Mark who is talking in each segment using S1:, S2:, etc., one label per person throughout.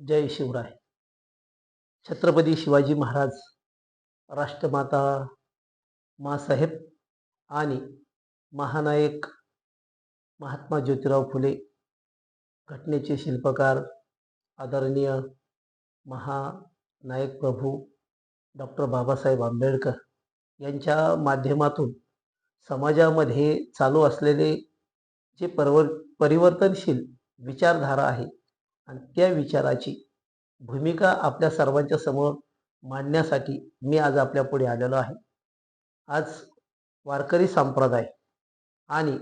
S1: जय शिवराय. छत्रपती शिवाजी महाराज राष्ट्रमाता मासाहेब आणि महानायक महात्मा ज्योतिराव फुले घटनेचे शिल्पकार आदरणीय महानायक प्रभू डॉक्टर बाबासाहेब आंबेडकर यांच्या माध्यमातून समाजामध्ये चालू असलेले जे परवर परिवर्तनशील विचारधारा आहे आणि त्या विचाराची भूमिका आपल्या सर्वांच्या समोर मांडण्यासाठी मी आज आपल्या पुढे आलेलो आहे. आज वारकरी संप्रदाय आणि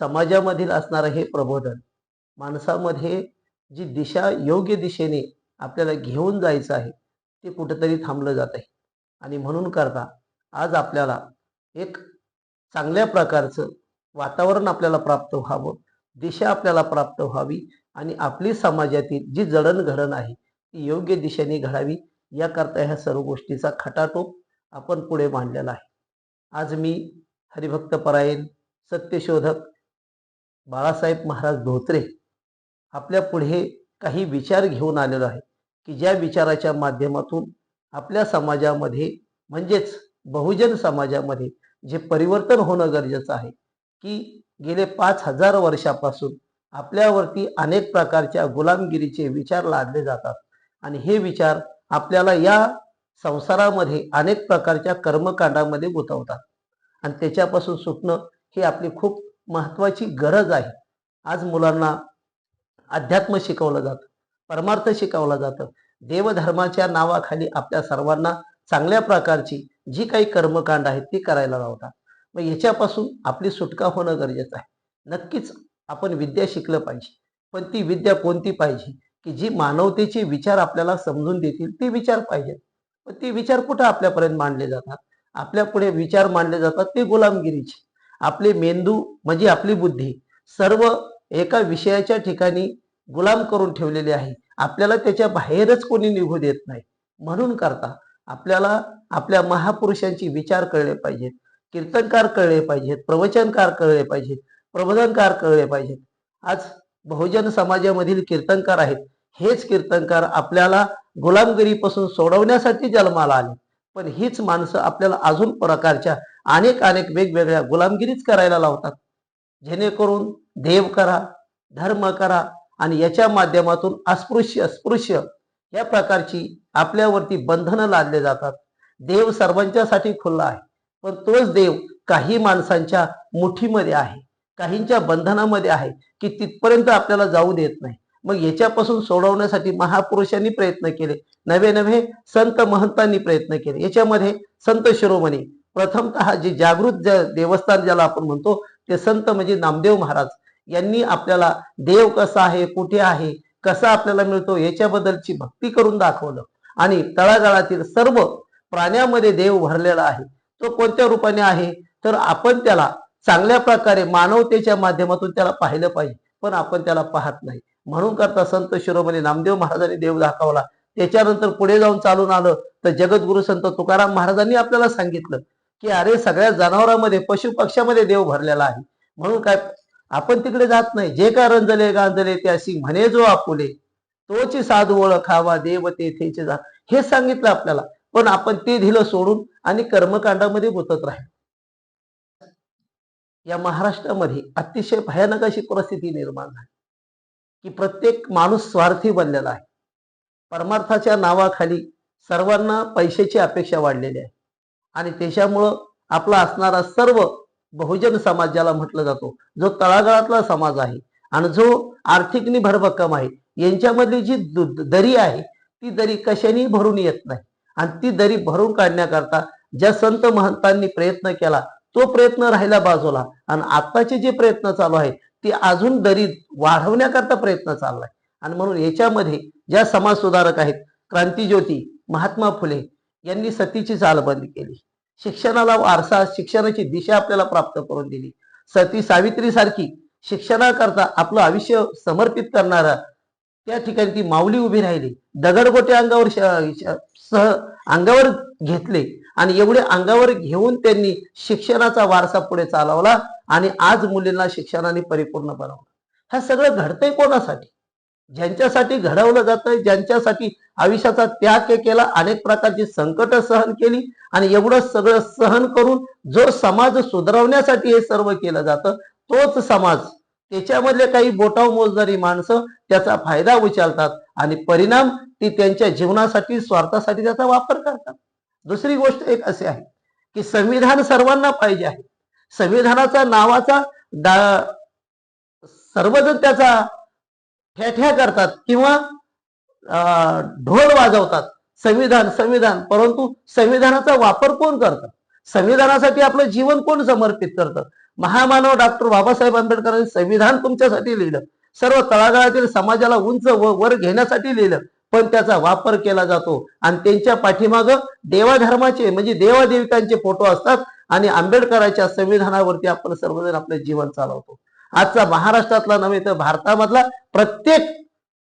S1: समाजामधील असणारं हे प्रबोधन माणसामध्ये जी दिशा योग्य दिशेने आपल्याला घेऊन जायचं आहे ते कुठंतरी थांबलं जात आहे. आणि म्हणून करता आज आपल्याला एक चांगल्या प्रकारचं वातावरण आपल्याला प्राप्त व्हावं दिशा आपल्याला प्राप्त व्हावी आणि आपली समाजातील जी जडणघडण आहे ती योग्य दिशेने घडावी याकरता ह्या सर्व गोष्टीचा खटाटोप आपण पुढे मांडलेला आहे. आज मी हरिभक्त परायण सत्यशोधक बाळासाहेब महाराज धोत्रे आपल्या पुढे काही विचार घेऊन आलेलो आहे की ज्या विचाराच्या माध्यमातून आपल्या समाजामध्ये म्हणजेच बहुजन समाजामध्ये जे परिवर्तन होणं गरजेचं आहे की गेले पाच हजार वर्षापासून आपल्यावरती अनेक प्रकारच्या गुलामगिरीचे विचार लादले जातात. आणि हे विचार आपल्याला या संसारामध्ये अनेक प्रकारच्या कर्मकांडामध्ये गुंतवतात. आणि त्याच्यापासून सुटणं ही आपली खूप महत्त्वाची गरज आहे. आज मुलांना अध्यात्म शिकवलं जातं परमार्थ शिकवलं जातं. देवधर्माच्या नावाखाली आपल्या सर्वांना चांगल्या प्रकारची जी काही कर्मकांड आहेत ती करायला लावतात. मग याच्यापासून आपली सुटका होणं गरजेचं आहे. नक्कीच आपण विद्या शिकलं पाहिजे. पण ती विद्या कोणती पाहिजे? की जी मानवतेचे विचार आपल्याला समजून देतील ते विचार पाहिजेत. पण ते विचार कुठं आपल्यापर्यंत मांडले जातात? आपल्या पुढे विचार मांडले जातात ते गुलामगिरीचे. आपले मेंदू म्हणजे आपली बुद्धी. सर्व एका विषयाच्या ठिकाणी गुलाम करून ठेवलेले आहे. आपल्याला त्याच्या बाहेरच कोणी निघू देत नाही. म्हणून करता आपल्याला आपल्या महापुरुषांची विचार कळले पाहिजेत. कीर्तनकार कळले पाहिजेत. प्रवचनकार कळले पाहिजेत. प्रबोधनकार कळले पाहिजेत. आज बहुजन समाजामधील कीर्तनकार आहेत. हेच कीर्तनकार आपल्याला गुलामगिरीपासून सोडवण्यासाठी जन्माला आले. पण हीच माणसं आपल्याला अजून प्रकारच्या अनेक अनेक वेगवेगळ्या गुलामगिरीच करायला लावतात. जेणेकरून देव करा धर्म करा आणि याच्या माध्यमातून अस्पृश्य अस्पृश्य या प्रकारची आपल्यावरती बंधनं लादले जातात. देव सर्वांच्यासाठी खुला आहे. पण तोच देव काही माणसांच्या मुठीमध्ये आहे. काहींच्या बंधनामध्ये आहे की तिथपर्यंत आपल्याला जाऊ देत नाही. मग याच्यापासून सोडवण्यासाठी महापुरुषांनी प्रयत्न केले. नवे नवे संत महंतांनी प्रयत्न केले. याच्यामध्ये संत शिरोमणी प्रथमतः जे जागृत देवस्थान ज्याला आपण म्हणतो ते संत म्हणजे नामदेव महाराज. यांनी आपल्याला देव कसा आहे कुठे आहे कसा आपल्याला मिळतो याच्याबद्दलची भक्ती करून दाखवलं. आणि तळागाळातील सर्व प्राण्यामध्ये देव भरलेला आहे. तो कोणत्या रूपाने आहे? तर आपण त्याला चांगल्या प्रकारे मानवतेच्या माध्यमातून त्याला पाहिलं पाहिजे पण आपण त्याला पाहत नाही. म्हणून करता संत शिरोमणी नामदेव महाराजांनी देव दाखवला. त्याच्यानंतर पुढे जाऊन चालून आलं तर जगद्गुरु संत तुकाराम महाराजांनी आपल्याला सांगितलं की अरे सगळ्या जनावरांमध्ये पशु पक्ष्यामध्ये देव भरलेला आहे. म्हणून काय आपण तिकडे जात नाही. जे का रंजले गांजले ते अशी म्हणे जो आपुले तोची साधू ओळखावा देव तेथेचे जा. हे सांगितलं आपल्याला. पण आपण ते दिलं सोडून आणि कर्मकांडामध्ये गुतत राहील. या महाराष्ट्रामध्ये अतिशय भयानक अशी परिस्थिती निर्माण झाली. की प्रत्येक माणूस स्वार्थी बनलेला आहे. परमार्थाच्या नावाखाली सर्वांना पैशाची अपेक्षा वाढलेली आहे. आणि त्याच्यामुळं आपला असणारा सर्व बहुजन समाज ज्याला म्हटलं जातो. जो तळागाळातला समाज आहे आणि जो आर्थिकनी भरभक्कम आहे यांच्यामधली जी दरी आहे ती दरी कशानेही भरून येत नाही. आणि ती दरी भरून काढण्याकरता ज्या संत महंतांनी प्रयत्न केला तो प्रयत्न राहिला बाजूला. आणि आत्ताचे जे प्रयत्न चालू आहेत ते अजून दरीत वाढवण्याकरता प्रयत्न चाललाय आणि म्हणून याच्यामध्ये ज्या समाज सुधारक आहेत क्रांतीज्योती महात्मा फुले यांनी सतीची चालबंदी केली. शिक्षणाला वारसा शिक्षणाची दिशा आपल्याला प्राप्त करून दिली. सती सावित्री सारखी शिक्षणाकरता आपलं आयुष्य समर्पित करणारा त्या ठिकाणी ती माऊली उभी राहिली. दगडगोटे अंगावर सह अंगावर घेतले. आणि एवढे अंगावर घेऊन त्यांनी शिक्षणाचा वारसा पुढे चालवला आणि आज मुलींना शिक्षणाने परिपूर्ण बनवलं. हे सगळं घडतंय कोणासाठी? ज्यांच्यासाठी घडवलं जातंय ज्यांच्यासाठी आयुष्याचा त्याग के- केला अनेक प्रकारची संकट सहन केली आणि एवढं सगळं सहन करून जो समाज सुधारवण्यासाठी हे सर्व केलं जातं तोच समाज. त्याच्यामधले काही बोटाव मोजणारी माणसं त्याचा फायदा उचलतात आणि परिणाम ती त्यांच्या जीवनासाठी स्वार्थासाठी त्याचा वापर करतात. दुसरी गोष्ट एक अशी आहे की संविधान सर्वांना पाहिजे आहे. संविधानाचा नावाचा डा- सर्वजण त्याचा ठ्याठ्या करतात किंवा अं, ढोल वाजवतात. संविधान संविधान. परंतु संविधानाचा वापर कोण करतं? संविधानासाठी आपलं जीवन कोण समर्पित करतं? महामानव डॉक्टर बाबासाहेब आंबेडकरांनी संविधान तुमच्यासाठी लिहिलं. सर्व तळागाळातील समाजाला उंच व वर घेण्यासाठी लिहिलं. पण त्याचा वापर केला जातो. आणि त्यांच्या पाठीमागं देवाधर्माचे म्हणजे देवादेविकांचे फोटो असतात आणि आंबेडकरांच्या संविधानावरती आपण सर्वजण आपलं जीवन चालवतो. आजचा महाराष्ट्रातला नव्हे तर भारतामधला प्रत्येक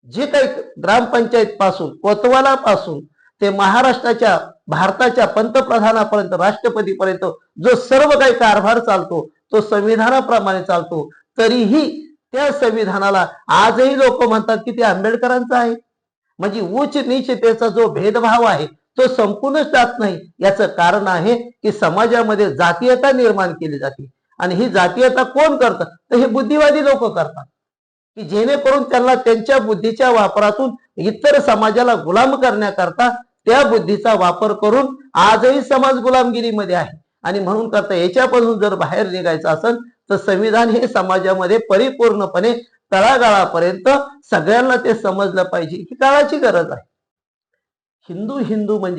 S1: जे काही ग्रामपंचायत पासून कोतवाला पासून ते महाराष्ट्राच्या भारताच्या पंतप्रधानापर्यंत राष्ट्रपतीपर्यंत जो सर्व काही कारभार चालतो तो संविधानाप्रमाणे चालतो. तरीही त्या संविधानाला आजही लोक म्हणतात की ते आंबेडकरांचं आहे. म्हणजे उच्च नीचतेचा जो भेदभाव आहे तो संपूर्णच जात नाही. याचं कारण आहे की समाजामध्ये जातीयता निर्माण केली जाते. आणि ही जातीयता कोण करतं? तर हे बुद्धिवादी लोक करतात. की जेणेकरून त्यांना त्यांच्या बुद्धीच्या वापरातून इतर समाजाला गुलाम करण्याकरता त्या बुद्धीचा वापर करून आजही समाज गुलामगिरीमध्ये आहे. आणि म्हणून करता याच्यापासून जर बाहेर निघायचं असेल तर संविधान हे समाजामध्ये परिपूर्णपणे तळागाळापर्यंत सगळ्यांना ते समजलं पाहिजे. ही काळाची गरज आहे. हिंदू हिंदू म्हणजे